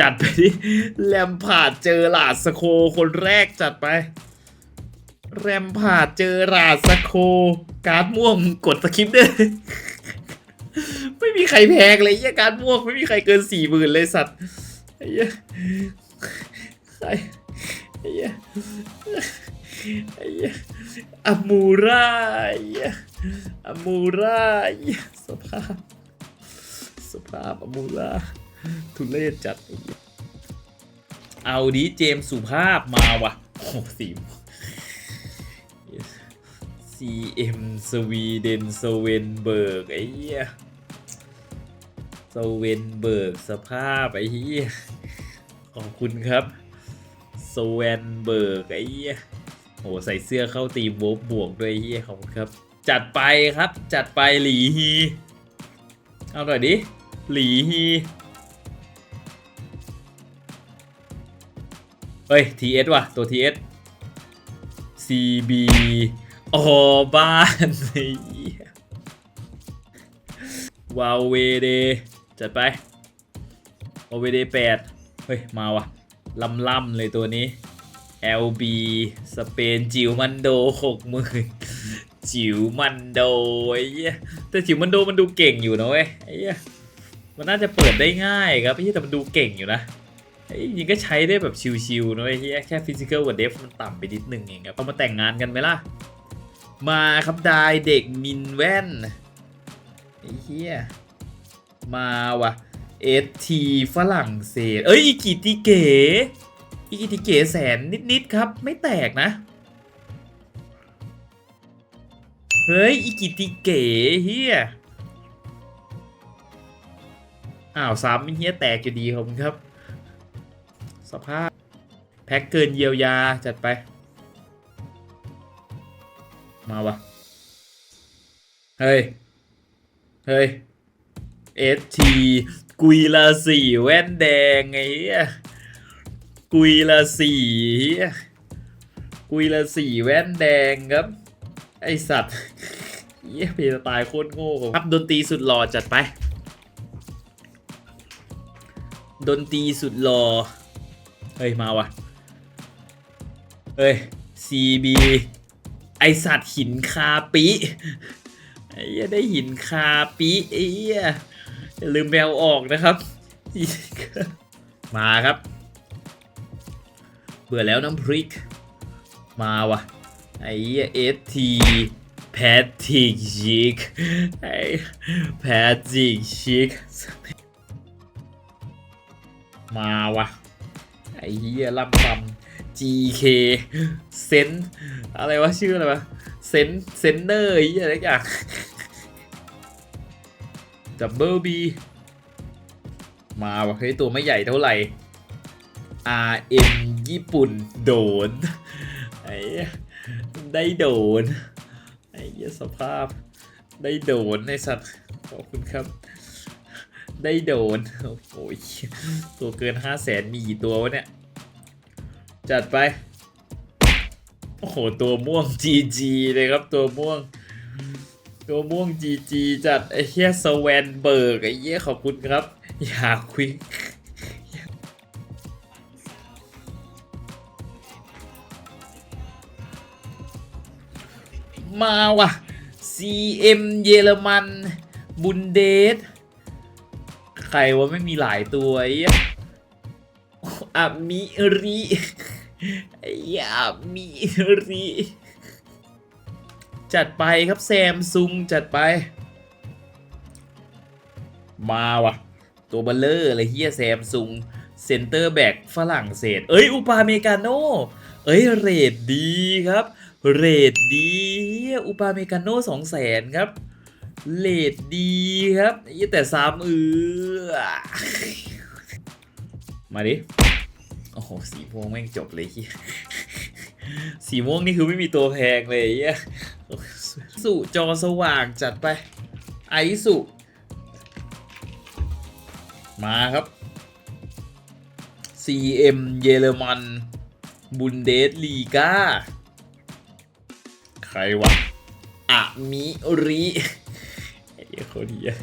จัดไปดิแลมผาดเจอหลาดสโคคนแรกจัดไป แรมผาดเจอหลาดสโค การ์ดม่วงกดสคริปต์ด้วยไม่มีใครแพงเลยไอ้เหี้ยการ์ดม่วงไม่มีใครเกินสี่หมื่นเลยสัตว์ไอ้เหี้ยใครไอ้เหี้ยไอ้เหี้ยอามูราไอ้ยอามูราไอ้ยสภาพสภาพอามูรา ทุเรศจัด เอาดิเจมสุภาพมาว่ะโอ้โหสีม CM สวีเดนสเวนเบิร์กไอ้เหี้ยสเวนเบิร์กสภาพไอ้เหี้ยขอบคุณครับสเวนเบิร์กไอ้เหี้ยโหใส่เสื้อเข้าตีมโวบบวกด้วยเหี้ยขอบคุณครับ จัดไปครับจัดไปหลีฮี เอาหน่อยดิ หลีฮี เฮ้ย TS ว่ะ ตัว TS CB อ๋อบ้านเหี้ยวาวเวเดจัดไปวาวเวเดแปดเฮ้ย มาว่ะล่ำล่ำๆเลยตัวนี้ LB สเปนจิ๋วมันโดหกหมื่นจิ๋วมันโดไอ้เหี้ยแต่จิ๋วมันโดมันดูเก่งอยู่นะเว้ยไอ้เหี้ยมันน่าจะเปิดได้ง่ายครับไอ้เหี้ยแต่มันดูเก่งอยู่นะ ไอ้จริงก็ใช้ได้แบบชิวๆนะไอ้เหี้ยแค่ฟิสิก a l กับเดฟมันต่ำไปนิดนึงเองครับเอามาแต่งงานกันไหมล่ะ มาครับดายเด็กมินแว่นไอ้เหี้ยมาว่ะเอทีฝรั่งเศส เอ้ยอีกิติเก๋อีกิติเก๋แสนนิดๆครับ ไม่แตกนะ เฮ้ยอีกิติเก๋เฮียอ้าวซ้ำไอ้เฮียแตกอยู่ดีผมครับ สภาพ แพ็กเกินเยียวยาจัดไป มาวะเฮ้ย เฮ้ยเอสทีกุยละสี่แว่นแดงไงเหี้ยกุยละสี่เหี้ยกุยละสี่แว่นแดงครับ ไอสัตว์เหี้ยเพลตล์โคตรโง่ครับดนตรีสุดหล่อจัดไป ดนตรีสุดหล่อ เฮ้ย มาวะเฮ้ย CB ไอสัตว์หินคาปิไอ้เหี้ยได้หินคาปิไอ้เหี้ยอย่าลืมแมวออกนะครับ มาครับ เบื่อแล้วน้ำพริก มาวะไอ้เหี้ยเอสทีแพทริกชิกไอ้แพทริกชิกมาวะ ไอ้เหี้ยลำลำ GK เซนอะไรวะชื่ออะไรวะเซนเซนเนอร์ไอ้เหี้ยอะไรอย่าง ดับเบิลบีมาวะเฮ้ยตัวไม่ใหญ่เท่าไหร่ RM ญี่ปุ่นโดน ไอ้ได้โดน ไอ้เหี้ยสภาพ ได้โดนไอ้สัตว์ขอบคุณครับ ได้โดน โอ้ยตัวเกินห้าแสนมีกี่ตัววะเนี่ย จัดไป โอ้โห ตัวม่วง GG เลยครับตัวม่วง ตัวม่วง GG จัด ไอ้เหี้ยสแวนเบิร์ก ไอ้เหี้ยขอบคุณครับ อยากคุยมาว่ะ CM เยอรมัน บุนเดส รว่าไม่มีหลายตัวไอ้เหี้ยอามิริไอ้เหี้ยอามิริจัดไปครับแซมซุงจัดไป มาว่ะตัวเบลเลอร์เลยเฮียแซมซุงเซนเตอร์แบ็กฝรั่งเศส เอ้ย อุปาเมกาโนเอ้ย เรทดีครับ เรทดี อุปาเมกาโนสองแสนครับ เลดดีครับยี่แต่ซ้ำเออมาดิ โอ้โห สีม่วงแม่งจบเลยเฮียสีม่วงนี่คือไม่มีตัวแพงเลยเฮียสุจอสว่างจัดไป ไอสุ มาครับ CM เยอรมันบุนเดสลีกาใครวะอะมิริ ยโคตรเหี้ย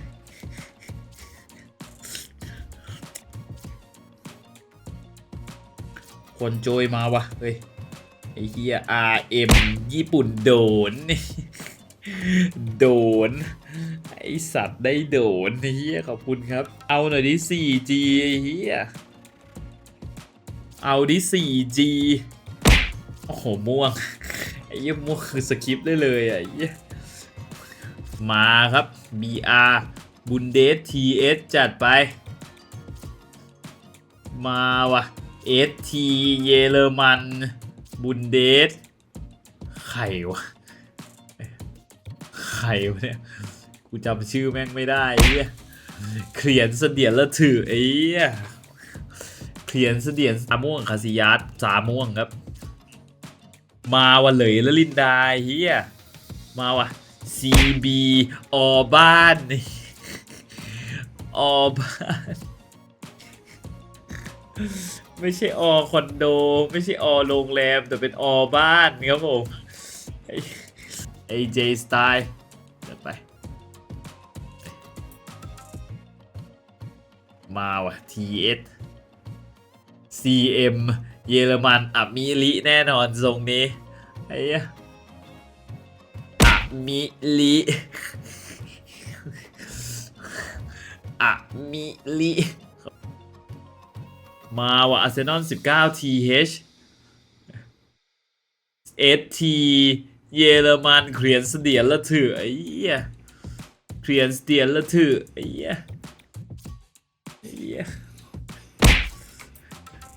คนโจยมาวะเฮ้ยไอ้เหี้ย RM ญี่ปุ่นโดน โดน ไอสัตว์ได้โดนไอเฮียขอบคุณครับ เอาหน่อยดิ 4G ไอเฮียเอาดิ 4G โอ้โห ม่วง ไอ้เหี้ยม่วงคือสคริปต์ได้เลยอะเหี้ย มาครับ BR บุนเดส TS จัดไป มาว่ะ ST เยอรมันบุนเดสใครวะใครวะเนี่ย กูจำชื่อแม่งไม่ได้ไอ้เหี้ยเขียนเสดียนละถือไอ้เหี้ยเขียนเสดียนสาม่วงคาซิยัสสาม่วงครับ มาวันเลยละลินดาไอ้เฮียมาว่ะ CB อบ้านออบ้าน ไม่ใช่อคอนโด ไม่ใช่อโรงแรม แต่เป็นอบ้านครับผมไอ้ไอเจสไตล์จัดไป มาว่ะ TS CM เยอรมันอะมิลิแน่นอนทรงนี้ไอ้ มิลิอะมิลิมาว่ะอาร์เซนอล19 TH ST เยอรมันเขียนเสดียนละถือไอ้เหี้ยเขียนเสดียนละถือไอ้เหี้ยไอ้เหี้ย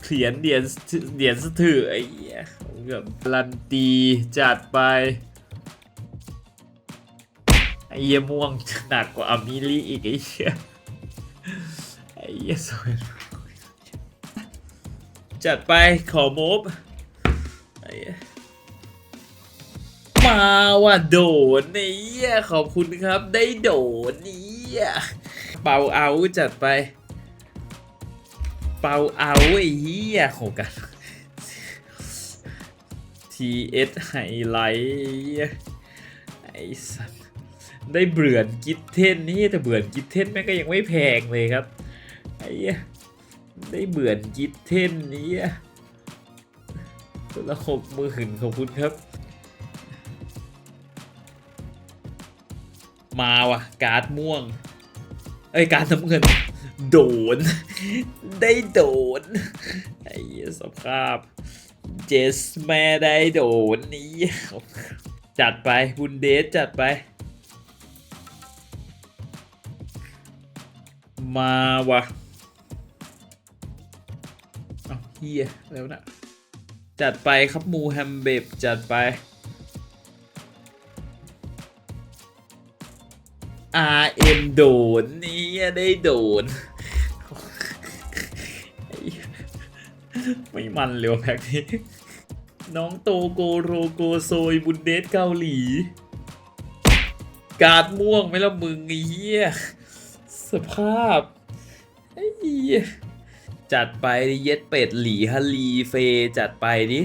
เขียนเหรียญเหรียญสถือไอ้เหี้ยแบบรันตีจัดไป ไอ้เหี้ยม่วงหนักกว่าอามิลีอีกไอ้เหี้ยไอ้เหี้ยสวยจัดไปขอมบไอ้มาว่ะโดนไอ้เหี้ขอบคุณครับได้โดนไอ้เหี้เป่าเอาจัดไป เปาเอาไอ้เหี้ยโหกัน TS ไฮไลท์ไอ้สัส ได้เบื่อนกิทเทนนี่แต่เบื่อนกิทเทนแม่งก็ยังไม่แพงเลยครับไอ้ยได้เบื่อนกิทเทนนี้ตัวละหกหมื่นขอบคุณครับ มาว่ะ การ์ดม่วง เอ้ย การ์ดน้ำเงิน โดน ได้โดน ไอ้สภาพ เจสแม่ได้โดนนี่จัดไปบุนเดสจัดไป มาวะเอาเฮียแล้วนะจัดไปครับมูแฮมเบบจัดไป RM โดนนี่ได้โดน ไม่มันเลยว่ะแพ็กนี้น้องโตโกโรโกโซยบุนเดสเกาหลี กาดม่วงไหม่ละมึงไอ้เหี้ย สภาพไอ้จัดไปดิเย็ดเป็ดหลีฮาลีเฟจัดไปดิ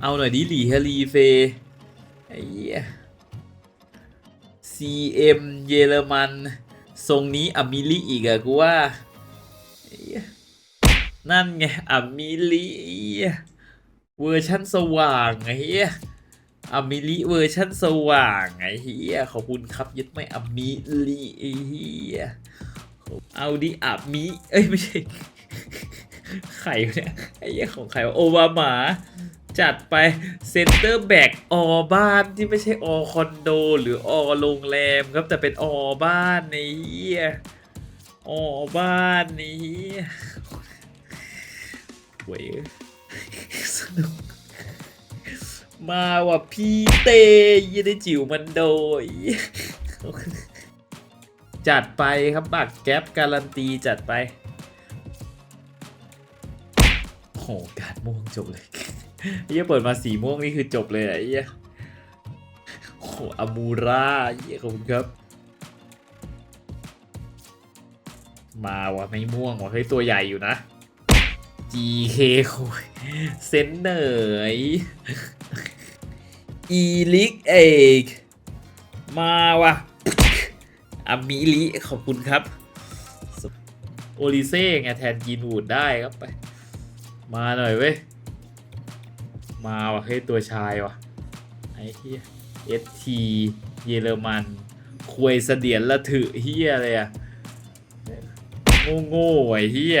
เอาหน่อยดิหลีฮาลีเฟไอ้เหี้ย CM เยอรมันทรงนี้อมิลิอีกอะกูว่าไอ้เหี้ยนั่นไงอามิลิเวอร์ชั่นสว่างไอ้เหี้ย อามิลิเวอร์ชั่นสว่างไอ้เหี้ยขอบคุณครับยึดไม่อามิลิไอ้เหี้ยเอาดิอามิเอ้ยไม่ใช่ใครวะเนี่ยไอ้เหี้ยของใครวะโอบามาจัดไปเซ็นเตอร์แบ็กออบ้านที่ไม่ใช่อคอนโด หรืออโรงแรมครับแต่เป็นออบ้านไอ้เหี้ยอบ้านไอ้เหี้ยเว้ยสนุก มาว่ะพี่เตยี่ได้จิ๋วมันโดย จัดไปครับบักแก๊ปการันตีจัดไปขหการม่วงจบเลยเหี้ยเปิดมาสีม่วงนี่คือจบเลยไอ้เหี้ยโอ้อามูราเหี้ยขอบคุณครับ มาว่ะไม่ม่วงว่ะเฮ้ยตัวใหญ่อยู่นะ GK คุยเซนเหนยอีลิกเอกมาว่ะอามิลิขอบคุณครับ โอลิเซ่ไงแทนกินวูดได้ครับไป มาหน่อยเว้ย มาว่ะเฮ้ยตัวชายว่ะ ไอ้เฮียเอสทีเยอรมันควยเสดียนละถือเฮียเลยอะโง่โง่ไอ้เฮีย